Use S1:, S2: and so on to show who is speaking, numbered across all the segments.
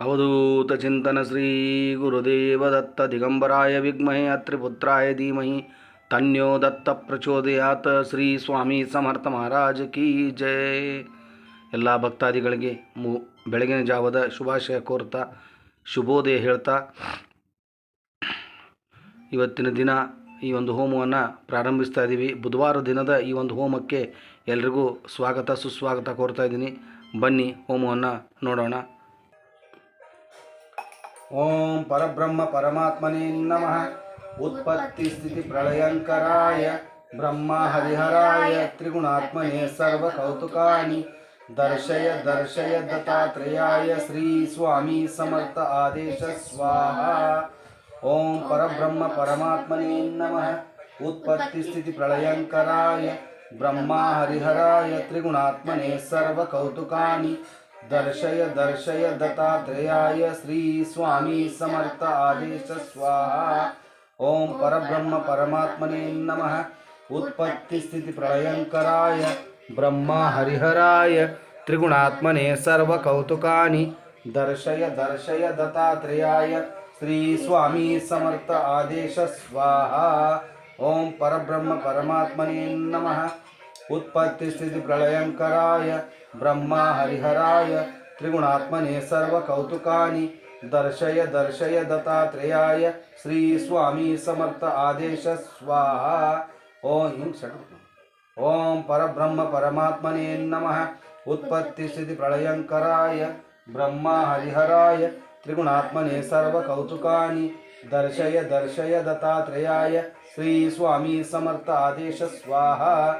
S1: ಅವಧೂತ ಚಿಂತನ ಶ್ರೀ ಗುರುದೇವ ದತ್ತ ದಿಗಂಬರಾಯ ವಿಗ್ಮಹೇ ಅತ್ರಿಪುತ್ರಾಯ ಧೀಮಹಿ ತನ್ಯೋ ದತ್ತ ಪ್ರಚೋದಯಾತ ಶ್ರೀ ಸ್ವಾಮಿ ಸಮರ್ಥ ಮಹಾರಾಜ ಕೀ ಜಯ ಎಲ್ಲ ಭಕ್ತಾದಿಗಳಿಗೆ ಮು ಬೆಳಗಿನ ಜಾವದ ಶುಭಾಶಯ ಕೋರ್ತಾ, ಶುಭೋದಯ ಹೇಳ್ತಾ, ಇವತ್ತಿನ ದಿನ ಈ ಒಂದು ಹೋಮವನ್ನು ಪ್ರಾರಂಭಿಸ್ತಾ ಇದ್ದೀವಿ. ಬುಧವಾರ ದಿನದ ಈ ಒಂದು ಹೋಮಕ್ಕೆ ಎಲ್ರಿಗೂ ಸ್ವಾಗತ, ಸುಸ್ವಾಗತ ಕೋರ್ತಾ ಇದ್ದೀನಿ. ಬನ್ನಿ ಹೋಮವನ್ನು ನೋಡೋಣ. ॐ परब्रह्म परमात्मने नमः। उत्पत्तिस्थितिप्रलयङ्कराय ब्रह्म हरिहराय त्रिगुणात्मने सर्वकौतुकानि। दर्शय दर्शय दत्तात्रेयाय श्रीस्वामी समर्थ आदेश स्वाहा। ॐ परब्रह्म परमात्मने नमः। उत्पत्तिस्थितिप्रलयङ्कराय ब्रह्म हरिहराय त्रिगुणात्मने सर्वकौतुकानि। दर्शय दर्शय, दत्तात्रेयाय श्रीस्वामी समर्थ आदेश स्वाहा। ॐ परब्रह्म परमात्मने नमः। उत्पत्तिस्थितिप्रलयङ्कराय ब्रह्मा हरिहराय, त्रिगुणात्मने सर्वकौतुकानि। दर्शय दर्शय, दत्तात्रेयाय श्रीस्वामी समर्थ आदेश स्वाहा। ॐ परब्रह्म परमात्मने नमः। उत्पत्तिस्थिति प्रलयंकराय ब्रह्मा हरिहराय, त्रिगुणात्मने सर्वकौतुकानि, दर्शय दर्शय दत्तात्रेयाय, श्री स्वामी समर्थ आदेश, स्वाहा। ओम हिं षट् ओम परब्रह्म परमात्मने नमः। उत्पत्तिस्थिति प्रलयंकराय ब्रह्मा हरिहराय, त्रिगुणात्मने सर्वकौतुकानि, दर्शय दर्शय दत्तात्रेयाय श्रीस्वामी समर्थ आदेश, स्वाहा।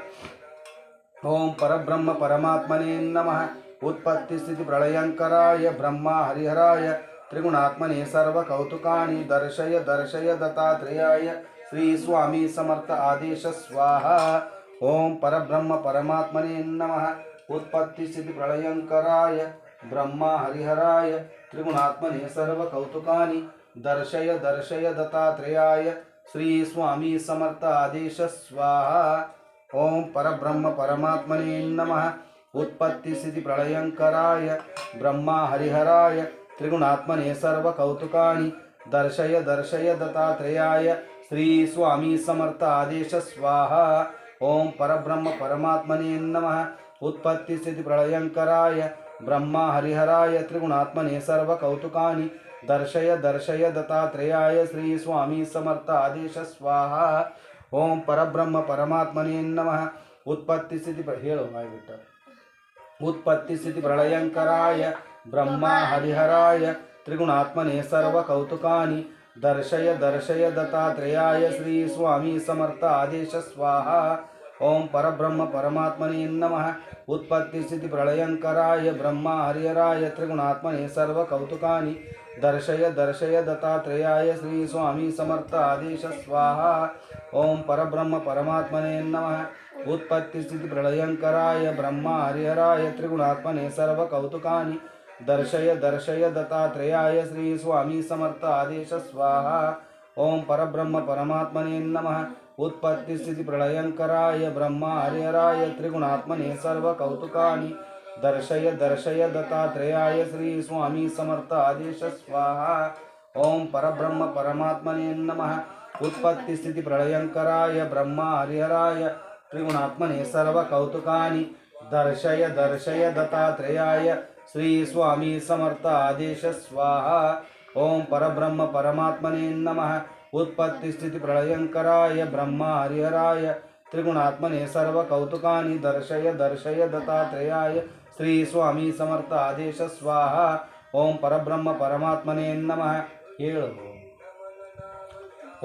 S1: ओं परब्रह्म परमात्मने नमः। उत्पत्ति स्थिति प्रलयंकराय ब्रह्म हरिहराय। त्रिगुणात्मने सर्व कौतुकानि दर्शय दर्शय दत्तात्रेयाय। श्री स्वामी समर्थ आदेश स्वाहा। ओं परब्रह्म परमात्मने नमः। उत्पत्ति स्थिति प्रलयंकराय ब्रह्म हरिहराय। त्रिगुणात्मने सर्व कौतुकानि दर्शय दर्शय दत्तात्रेयाय। श्री स्वामी समर्थ आदेश स्वाहा। ओम परब्रह्म परमात्मने नमः। उत्पत्ति स्थिति प्रलयंकराय ब्रह्मा हरिहराय, त्रिगुणात्मने सर्वकौतुकानि, दर्शय दर्शय, दत्तात्रेयाय, श्री स्वामी समर्थ आदेश, स्वाहा। ओम परब्रह्म परमात्मने नमः। उत्पत्ति स्थिति प्रलयंकराय ब्रह्मा हरिहराय, त्रिगुणात्मने सर्वकौतुकानि, दर्शय दर्शय, दत्तात्रेयाय, श्री स्वामी समर्थ आदेश, स्वाहा। ಪರಬ್ರಹ್ಮ ಪರಮಾತ್ಮನೇ ನಮಃ ಉತ್ಪತ್ತಿ ಸ್ಥಿತಿ ಪ್ರಳಯಂಕರಾಯ ಬ್ರಹ್ಮ ಹರಿಹರಾಯ ತ್ರಿಗುಣಾತ್ಮನೇ ಸರ್ವ ಕೌತುಕಾನಿ ದರ್ಶಯ ದರ್ಶಯ ದತ್ತಾತ್ರೇಯಾಯ ಶ್ರೀ ಸ್ವಾಮಿ ಸಮರ್ಥ ಆದೇಶ ಸ್ವಾಹ ಓಂ ಪರಬ್ರಹ್ಮ ಪರಮಾತ್ಮನೇ ನಮಃ ಉತ್ಪತ್ತಿ ಸ್ಥಿತಿ ಪ್ರ ಹೇಳು ಬಾಯ್ಬಿಟ್ಟ ಉತ್ಪತ್ತಿ ಸ್ಥಿತಿ ಪ್ರಳಯಂಕರಾಯ ಬ್ರಹ್ಮ ಹರಿಹರಾಯ ತ್ರಿಗುಣಾತ್ಮನೇ ಸರ್ವ ಕೌತುಕಾನಿ ದರ್ಶಯ ದರ್ಶಯ ದತ್ತಾತ್ರೇಯಾಯ ಶ್ರೀ ಸ್ವಾಮಿ ಸಮರ್ಥ ಆದೇಶ ಸ್ವಾಹ ಓಂ ಪರಬ್ರಹ್ಮ ಪರಮಾತ್ಮನೇ ನಮಃ ಉತ್ಪತ್ತಿ ಸ್ಥಿತಿ ಪ್ರಳಯಂಕರಾಯ ಬ್ರಹ್ಮ ಹರಿಹರಾಯ ತ್ರಿಗುಣಾತ್ಮನೇ ಸರ್ವ ಕೌತುಕಾನಿ दर्शय दर्शय दत्तात्रेयाय श्री स्वामी समर्थ आदेश स्वाहा। ओम परब्रह्म परमात्मने नमः। उत्पत्ति स्थिति प्रलयंकराय ब्रह्म हरिहराय त्रिगुणात्मने सर्व कौतुकानि दर्शय दर्शय दत्तात्रेयाय श्री स्वामी समर्थ आदेश स्वाहा। ओम परब्रह्म परमात्मने नमः। उत्पत्ति स्थिति प्रलयंकराय ब्रह्म हरिहराय त्रिगुणात्मने सर्व कौतुकानि दर्शय दर्शय दत्तात्रेयाय श्री स्वामी समर्थ आदेश स्वाहा। ओम परब्रह्म परमात्मने नमः। उत्पत्ति स्थिति प्रलयंकराय ब्रह्म हरिहराय। त्रिगुणात्मने सर्व कौतुकानि दर्शय दर्शय दत्तात्रेयाय श्री स्वामी समर्थ आदेश स्वाहा। ओम परब्रह्म परमात्मने नमः। उत्पत्ति स्थिति प्रलयंकराय ब्रह्म हरिहराय। त्रिगुणात्मने सर्व कौतुकानि दर्शय दर्शय दत्तात्रेयाय ಶ್ರೀ ಸ್ವಾಮಿ ಸಮರ್ಥ ಆದೇಶ ಸ್ವಾಹ ಓಂ ಪರಬ್ರಹ್ಮ ಪರಮಾತ್ಮನೇ ನಮಃ ಹೇಳು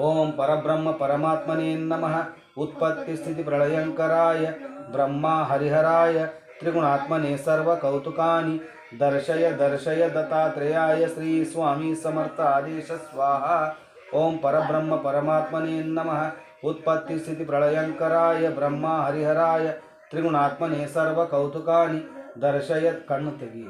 S1: ಓಂ ಪರಬ್ರಹ್ಮ ಪರಮಾತ್ಮನೇ ನಮಃ ಉತ್ಪತ್ತಿ ಸ್ಥಿತಿ ಪ್ರಳಯಂಕರಾಯ ಬ್ರಹ್ಮ ಹರಿಹರಾಯ ತ್ರಿಗುಣಾತ್ಮನೇ ಸರ್ವ ಕೌತುಕಾನಿ ದರ್ಶಯ ದರ್ಶಯ ದತ್ತಾತ್ರೇಯಾಯ ಶ್ರೀ ಸ್ವಾಮಿ ಸಮರ್ಥ ಆದೇಶ ಸ್ವಾಹ ಓಂ ಪರಬ್ರಹ್ಮ ಪರಮಾತ್ಮನೇ ನಮಃ ಉತ್ಪತ್ತಿ ಸ್ಥಿತಿ ಪ್ರಳಯಂಕರಾಯ दर्शय कर्ण त्यगी।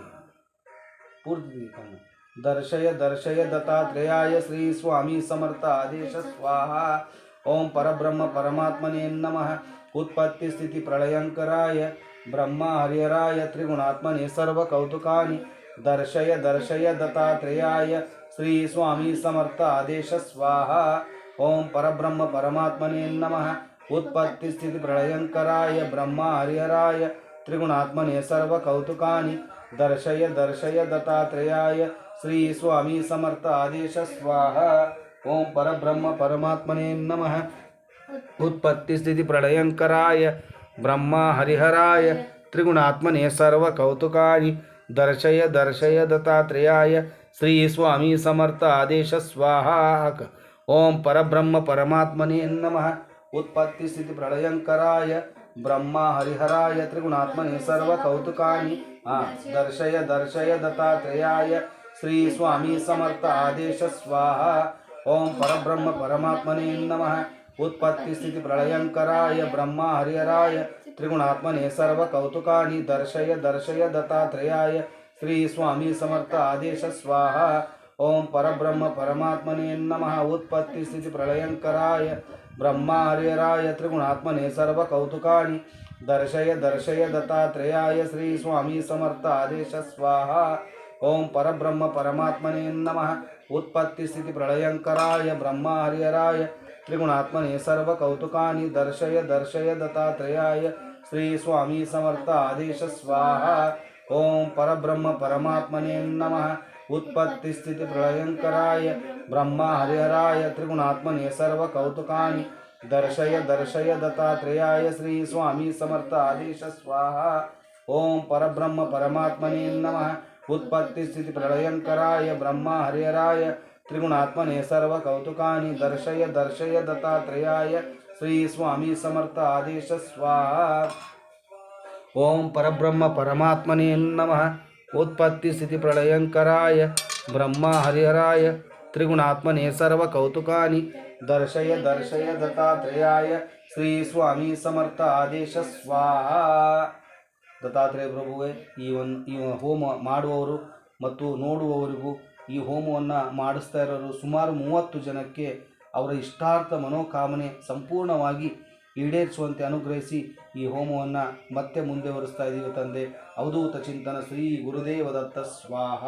S1: पूर्व कर्ण। दर्शय दर्शय दत्तात्रेयाय श्री स्वामी समर्थ आदेश स्वाहा। ओम परब्रह्म परमात्मने नमः। उत्पत्ति स्थिति प्रलयंकराय। ब्रह्मा हरिहराय त्रिगुणात्मने सर्व कौतुकानि दर्शय दर्शय दत्तात्रेयाय श्री स्वामी समर्थ आदेश स्वाहा। ओम परब्रह्म परमात्मने नमः। उत्पत्ति स्थिति प्रलयंकराय। ब्रह्मा हरिहराय त्रिगुणात्मने सर्व कौतुकानि दर्शय दर्शय दत्तात्रेयाय श्री स्वामी समर्थ आदेश स्वाहा ओम परब्रह्म परमात्मने नमः। उत्पत्ति स्थिति प्रलयंकराय ब्रह्मा हरिहराय त्रिगुणात्मने सर्व कौतुकानि दर्शय दर्शय दत्तात्रेयाय श्री स्वामी समर्थ आदेश स्वाहा ओम परब्रह्म परमात्मने नमः। उत्पत्ति स्थिति प्रलयंकराय ब्रह्मा हरिहराय त्रिगुणात्मने सर्व कौतुकानि हा, दर्शय दर्शय दत्तात्रेयाय श्री स्वामी समर्थ आदेश स्वाहा। ओम परब्रह्म परमात्मने नमः। उत्पत्ति स्थिति प्रलयंकराय ब्रह्म हरिहराय त्रिगुणात्मने सर्व कौतुकानि दर्शय दर्शय दत्तात्रेयाय श्री स्वामी समर्थ आदेश स्वाहा। ओम परब्रह्म परमात्मने नमः। उत्पत्ति स्थिति प्रलयंकराय ब्रह्मा हरिहराय त्रिगुणात्मने सर्व कौतुकानि दर्शय दर्शय, दत्तात्रेयाय श्री स्वामी समर्थ आदेश स्वाहा। ओम परब्रह्म परमात्मने नमः। उत्पत्ति स्थिति प्रलयंकराय ब्रह्मा हरिहराय त्रिगुणात्मने सर्व कौतुकानि दर्शय दर्शय, दत्तात्रेयाय श्री स्वामी समर्थ आदेश स्वाहा। ओम परब्रह्म परमात्मने नमः। उत्पत्ति स्थिति प्रलयंकराय ब्रह्मा हरिहराय त्रिगुणात्मने सर्व कौतुकानि दर्शय दर्शय दत्तात्रेयाय श्री स्वामी समर्थ आदेश स्वाहा। ओम परब्रह्म परमात्मने नमः। उत्पत्ति स्थिति प्रलयंकराय ब्रह्म हरिहराय त्रिगुणात्मने सर्व कौतुकानि दर्शय दर्शय दत्तात्रेयाय श्री स्वामी समर्थ आदेश स्वाहा। ओम परब्रह्म परमात्मने नमः। उत्पत्ति स्थिति प्रलयंकराय ब्रह्मा हरिहराय ತ್ರಿಗುಣಾತ್ಮನೇ ಸರ್ವ ಕೌತುಕಾನಿ ದರ್ಶಯ ದರ್ಶಯ ದತ್ತಾತ್ರೇಯಾಯ ಶ್ರೀ ಸ್ವಾಮಿ ಸಮರ್ಥ ಆದೇಶ ಸ್ವಾಹ. ದತ್ತಾತ್ರೇಯ ಪ್ರಭುವೇ, ಈ ಒಂದು ಈ ಹೋಮ ಮಾಡುವವರು ಮತ್ತು ನೋಡುವವರಿಗೂ ಈ ಹೋಮವನ್ನು ಮಾಡಿಸ್ತಾ ಇರೋರು ಸುಮಾರು ಮೂವತ್ತು ಜನಕ್ಕೆ ಅವರ ಇಷ್ಟಾರ್ಥ ಮನೋಕಾಮನೆ ಸಂಪೂರ್ಣವಾಗಿ ಈಡೇರಿಸುವಂತೆ ಅನುಗ್ರಹಿಸಿ ಈ ಹೋಮವನ್ನು ಮತ್ತೆ ಮುಂದೆ ಹೊರಿಸ್ತಾ ಇದ್ದೀವಿ ತಂದೆ. ಅವಧೂತ ಚಿಂತನ ಶ್ರೀ ಗುರುದೇವ ದತ್ತ ಸ್ವಾಹ.